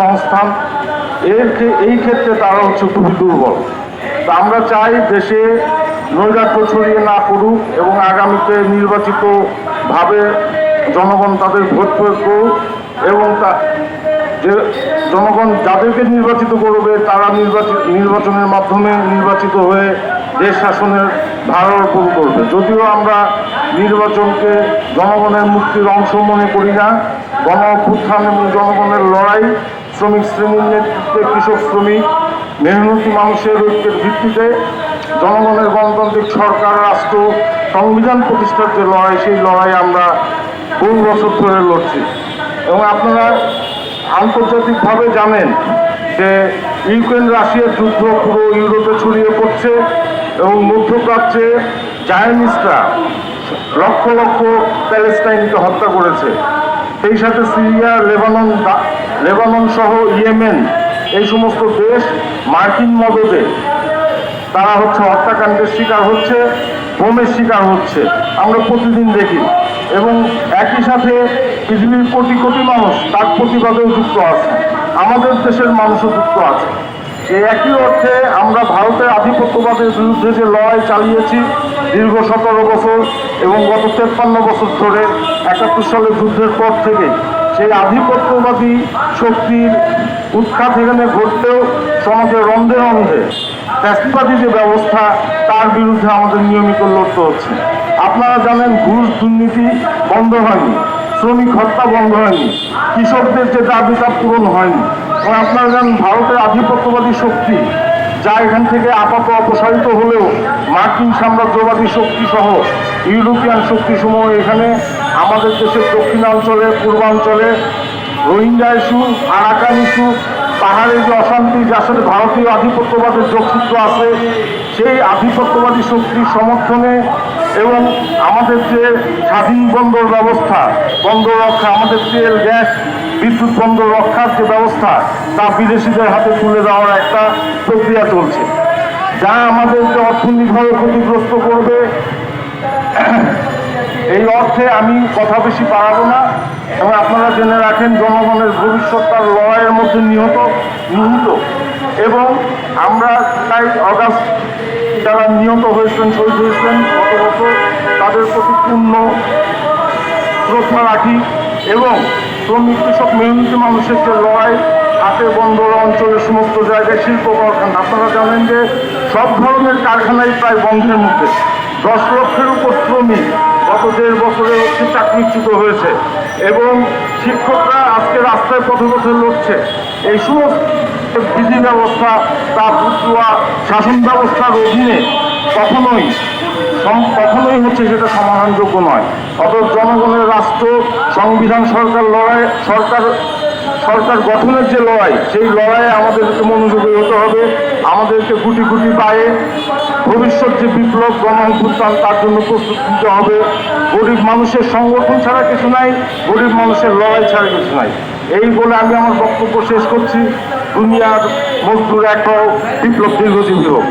সংস্থান। এর এই ক্ষেত্রে তারা হচ্ছে খুবই দুর্বল। তা আমরা চাই দেশে নৈরাজ্য ছড়িয়ে না পড়ুক এবং আগামীতে নির্বাচিতভাবে জনগণ তাদের ভোট প্রয়োগ করুক এবং তা, যে জনগণ যাদেরকে নির্বাচিত করবে তারা নির্বাচিত নির্বাচনের মাধ্যমে নির্বাচিত হয়ে দেশ শাসনের ভার অর্পণ করবে। যদিও আমরা নির্বাচনকে জনগণের মুক্তির অংশ মনে করি না গণ অভ্যুত্থান এবং জনগণের লড়াই, শ্রমিক শ্রেণির নেতৃত্বে কৃষক শ্রমিক, মেহনতি মানুষের ঐক্যের ভিত্তিতে জনগণের গণতান্ত্রিক সরকার, রাষ্ট্র, সংবিধান প্রতিষ্ঠার যে লড়াই, সেই লড়াই আমরা বহু বছর ধরে লড়ছি। এবং আপনারা আন্তর্জাতিকভাবে জানেন যে ইউক্রেন রাশিয়ার যুদ্ধ পুরো ইউরোপে ছড়িয়ে পড়ছে এবং মধ্যপ্রাচ্যে জায়নিস্টরা লক্ষ লক্ষ প্যালেস্টাইনকে হত্যা করেছে। সেই সাথে সিরিয়া, লেবানন লেবানন সহ ইয়েমেন, এই সমস্ত দেশ মার্কিন মদদে তারা হচ্ছে হত্যাকাণ্ডের শিকার হচ্ছে, বোমের শিকার হচ্ছে, আমরা প্রতিদিন দেখি। এবং একই সাথে পৃথিবীর কোটি কোটি মানুষ তার প্রতিবাদেও যুক্ত আছে। আমাদের দেশের মানুষও যুক্ত আছে। এই একই অর্থে আমরা ভারতের আধিপত্যবাদের বিরুদ্ধে যে লড়াই চালিয়েছি দীর্ঘ সতেরো বছর এবং গত তেপ্পান্ন বছর ধরে একাত্তর সালের যুদ্ধের পর থেকে সেই আধিপত্যবাদী শক্তির উৎখাত এখানে ঘটলেও সমাজে রন্ধে রন্ধে ফ্যাসিবাদী যে ব্যবস্থা, তার বিরুদ্ধে আমাদের নিয়মিত লড়তে হচ্ছে। আপনারা জানেন ঘুষ দুর্নীতি বন্ধ হয়নি, শ্রমিক হত্যা বন্ধ হয়নি, কৃষকদের যে দাবি তা পূরণ হয়নি। আপনারা জানেন ভারতের আধিপত্যবাদী শক্তি যা এখান থেকে আপাত অপসারিত হলেও মার্কিন সাম্রাজ্যবাদী শক্তি সহ ইউরোপিয়ান শক্তিসমূহ এখানে আমাদের দেশের দক্ষিণাঞ্চলে, পূর্বাঞ্চলে, রোহিঙ্গা ইস্যু, আরাকান ইস্যু, পাহাড়ের যে অশান্তি, যার সাথে ভারতীয় আধিপত্যবাদের যোগসূত্র আছে, সেই আধিপত্যবাদী শক্তির সমর্থনে এবং আমাদের যে স্বাধীন বন্দর ব্যবস্থা, বন্দর রক্ষা, আমাদের তেল, গ্যাস বিদ্যুৎ বন্দর রক্ষার যে ব্যবস্থা, তা বিদেশিদের হাতে তুলে দেওয়ার একটা প্রক্রিয়া চলছে। যা আমাদেরকে অর্থনৈতিকভাবে ক্ষতিগ্রস্ত করবে। এই অর্থে আমি কথা বেশি বাড়াবো না। এবং আপনারা জেনে রাখেন, জনগণের ভবিষ্যৎ তার লড়াইয়ের মধ্যে নিহত, নিহিত। এবং আমরা তাই অগাস্ট যারা নিহত হয়েছেন, শহীদ হয়েছেন গত বছর তাদের প্রতি পূর্ণ শ্রদ্ধা রাখি। এবং শ্রমিক কৃষক মেহনতি মানুষের যে লড়াই হাতে বন্দর অঞ্চলের সমস্ত জায়গায় শিল্প কারখানা আপনারা জানেন যে সব ধরনের কারখানাই প্রায় বন্ধের মুখে দশ লক্ষের উপর শ্রমিক গত দেড় বছরে হচ্ছে চাকরিচ্যুত হয়েছে এবং শিক্ষকরা আজকে রাস্তায় পথে পথে লড়ছে। এই সমস্ত বিধি ব্যবস্থা তা শাসন ব্যবস্থার অধীনে কখনোই কখনোই হচ্ছে সেটা সমাধানযোগ্য নয়। অতএব জনগণের রাষ্ট্র সংবিধান সরকার লড়াই সরকার সরকার গঠনের যে লড়াই সেই লড়াইয়ে আমাদেরকে মনোযোগী হতে হবে। আমাদেরকে গুটি গুটি পায়ে ভবিষ্যৎ যে বিপ্লব গণ অভ্যুত্থান তার জন্য প্রস্তুত নিতে হবে। গরিব মানুষের সংগঠন ছাড়া কিছু নাই গরিব মানুষের লড়াই ছাড়া কিছু নাই। এই বলে আমি আমার বক্তব্য শেষ করছি। দুনিয়ার মজদুর এক হোক, বিপ্লব দীর্ঘজীবী হোক।